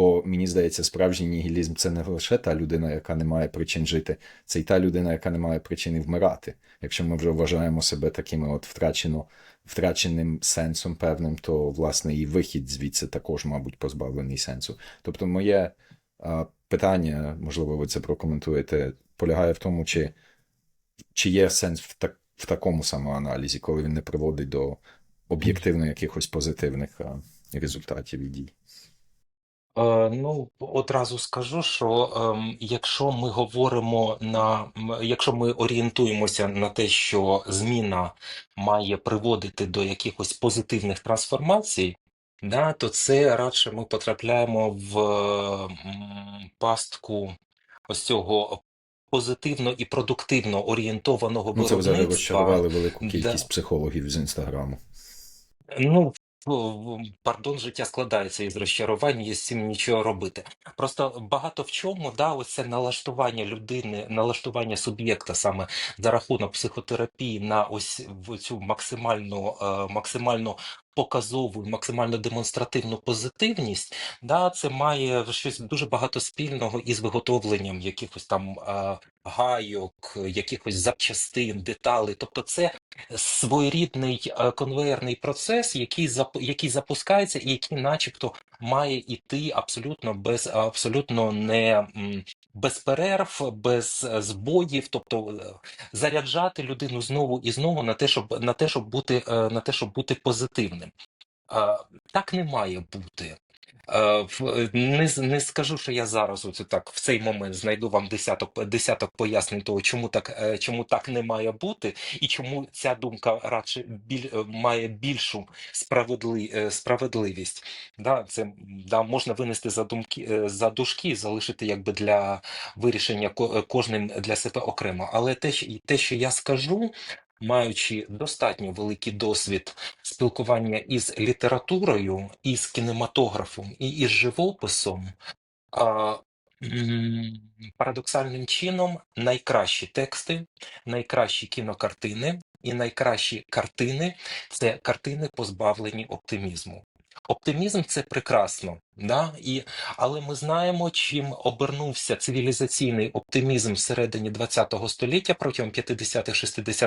Бо мені здається, справжній нігілізм це не лише та людина, яка не має причин жити, це й та людина, яка не має причини вмирати. Якщо ми вже вважаємо себе такими от втрачено, втраченим сенсом певним, то власне і вихід звідси також, мабуть, позбавлений сенсу. Тобто, моє а, питання, можливо, ви це прокоментуєте, полягає в тому, чи, чи є сенс в, так, в такому самоаналізі, коли він не приводить до об'єктивно якихось позитивних результатів і дій. Е, Ну, одразу скажу, що ем, якщо ми говоримо на якщо ми орієнтуємося на те, що зміна має приводити до якихось позитивних трансформацій, да, то це радше ми потрапляємо в м, пастку ось цього позитивно і продуктивно орієнтованого Ну, це зараз виробництва. розчарували велику Да. кількість психологів з інстаграму. Ну, в- пардон, життя складається із розчарувань, є з цим нічого робити. Просто багато в чому да, ось це налаштування людини, налаштування суб'єкта саме за рахунок психотерапії на ось в цю максимальну, е, максимально показову, максимально демонстративну позитивність, да, це має щось дуже багато спільного із виготовленням якихось там е, гайок, якихось запчастин, деталей. Тобто, це своєрідний конвеєрний процес, який зап- який запускається і який, начебто, має іти абсолютно без абсолютно не без перерв, без е, збоїв, тобто е, заряджати людину знову і знову на те, щоб на те, щоб бути е, на те, щоб бути позитивним. Так не має бути. Е, Не, не скажу, що я зараз оце так в цей момент знайду вам десяток, десяток пояснень того, чому так, е, чому так не має бути, і чому ця думка радше біль, е, має більшу справедли, справедливість. Да, це да, можна винести за думки за дужки залишити якби для вирішення ко- кожним для себе окремо. Але те, те, що я скажу, маючи достатньо великий досвід спілкування із літературою, із кінематографом і із живописом, парадоксальним чином найкращі тексти, найкращі кінокартини і найкращі картини це картини, позбавлені оптимізму. Оптимізм це прекрасно, да? І, але ми знаємо, чим обернувся цивілізаційний оптимізм всередині ХХ століття протягом 50-х, 60-х